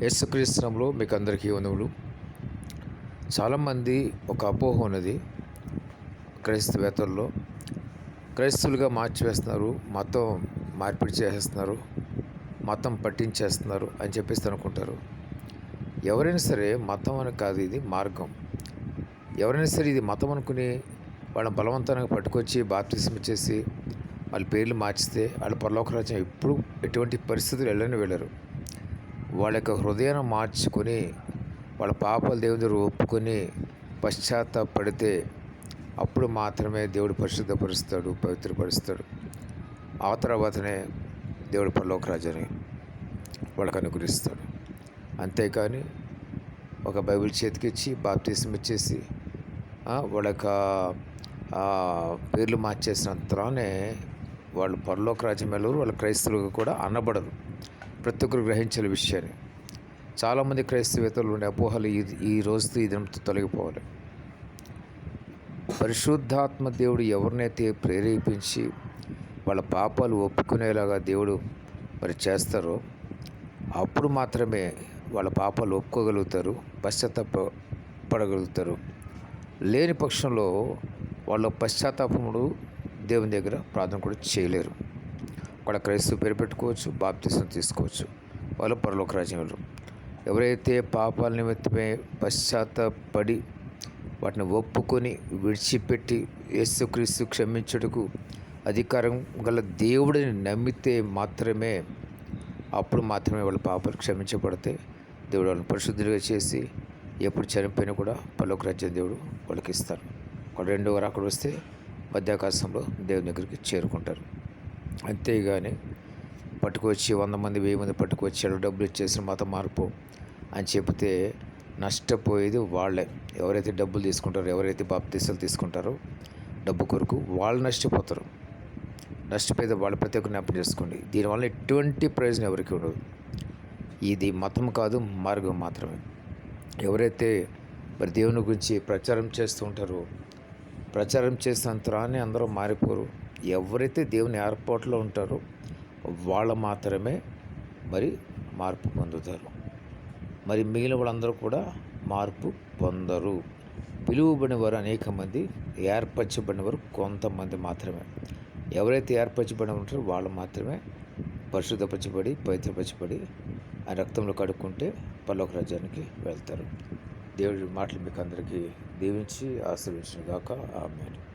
యేసుక్రీస్తునంలో మీకు అందరికీ వందములు చాలామంది ఒక అపోహ ఉన్నది క్రైస్తవేతల్లో. క్రైస్తవులుగా మార్చివేస్తున్నారు మతం మార్పిడి చేసేస్తున్నారు మతం పట్టించేస్తున్నారు అని చెప్పేసి అనుకుంటారు. ఎవరైనా సరే మతం అని కాదు ఇది మార్గం. ఎవరైనా సరే ఇది మతం అనుకుని వాళ్ళ బలవంతంగా పట్టుకొచ్చి బాప్తిసం చేసి వాళ్ళ పేర్లు మార్చితే వాళ్ళ పరలోక రాజ్యం ఎప్పుడు ఎటువంటి పరిస్థితులు వెళ్ళని వెళ్ళరు. వాళ్ళ యొక్క హృదయాన్ని మార్చుకొని వాళ్ళ పాపాలు దేవుని దగ్గర ఒప్పుకొని పశ్చాత్తాపడితే అప్పుడు మాత్రమే దేవుడు పరిశుద్ధపరుస్తాడు పవిత్రపరుస్తాడు. ఆ తర్వాతనే దేవుడు పరలోక వాళ్ళకు అనుగ్రహిస్తాడు. అంతేకాని ఒక బైబిల్ చేతికిచ్చి బాప్తీసం ఇచ్చేసి వాళ్ళ యొక్క పేర్లు మార్చేసినంతలోనే వాళ్ళు పరలోక రాజ్యం వెళ్ళరు వాళ్ళ క్రైస్తవులకు కూడా అనబడరు. ప్రతి ఒక్కరు గ్రహించిన విషయాన్ని. చాలామంది క్రైస్తవేతలు ఉండే అపోహలు ఈ ఈ రోజుతో ఈ దినంతో తొలగిపోవాలి. పరిశుద్ధాత్మ దేవుడు ఎవరినైతే ప్రేరేపించి వాళ్ళ పాపాలు ఒప్పుకునేలాగా దేవుడు మరి చేస్తారో అప్పుడు మాత్రమే వాళ్ళ పాపాలు ఒప్పుకోగలుగుతారు పశ్చాత్తాప పడగలుగుతారు లేని పక్షంలో వాళ్ళ పశ్చాత్తాపముడు దేవుని దగ్గర ప్రార్థన కూడా చేయలేరు. అక్కడ క్రైస్తవ పేరు పెట్టుకోవచ్చు బాప్తిసం తీసుకోవచ్చు. వాళ్ళు పరలోక రాజ్యంలో ఎవరైతే పాపాల నిమిత్తమే పశ్చాత్తపడి వాటిని ఒప్పుకొని విడిచిపెట్టి యేసుక్రీస్తు క్షమించుటకు అధికారం గల దేవుడిని నమ్మితే మాత్రమే అప్పుడు మాత్రమే వాళ్ళ పాపాలు క్షమించబడితే దేవుడు వాళ్ళని పరిశుద్ధులుగా చేసి ఎప్పుడు చనిపోయినా కూడా పలోక రాజ్యం దేవుడు వాళ్ళకి ఇస్తారు. ఒక రెండో వారు అక్కడ వస్తే మధ్యాకాశంలో దేవుని దగ్గరికి చేరుకుంటారు. అంతేగాని పట్టుకొచ్చి వంద మంది వెయ్యి మంది పట్టుకొచ్చి డబ్బులు ఇచ్చేసిన మత మార్పు అని చెబితే నష్టపోయేది వాళ్ళే. ఎవరైతే డబ్బులు తీసుకుంటారో ఎవరైతే బాప్తీసాలు తీసుకుంటారో డబ్బు కొరకు వాళ్ళు నష్టపోతారు. నష్టపోయేది వాళ్ళ ప్రతి ఒక్క జ్ఞాపకం చేసుకోండి. దీనివల్ల ఎటువంటి ప్రయోజనం ఎవరికి ఉండదు. ఇది మతం కాదు మార్గం మాత్రమే. ఎవరైతే మరి దేవుని గురించి ప్రచారం చేస్తూ ఉంటారో ప్రచారం చేసినంతరాన్ని అందరూ మారిపోరు. ఎవరైతే దేవుని ఏర్పాట్లో ఉంటారో వాళ్ళు మాత్రమే మరి మార్పు పొందుతారు. మరి మిగిలిన వాళ్ళందరూ కూడా మార్పు పొందరు. పిలువబడిన వారు అనేక మంది ఏర్పరచబడిన వారు కొంతమంది మాత్రమే. ఎవరైతే ఏర్పరచబడి ఉంటారో వాళ్ళు మాత్రమే పరిశుద్ధపరచబడి పవిత్రపరచబడి ఆ రక్తంలో కడుక్కుంటే పల్లొక రాజ్యానికి వెళ్తారు. దేవుడి మాటలు మీకు అందరికీ దీవించి ఆశ్రయించిన గాక ఆమె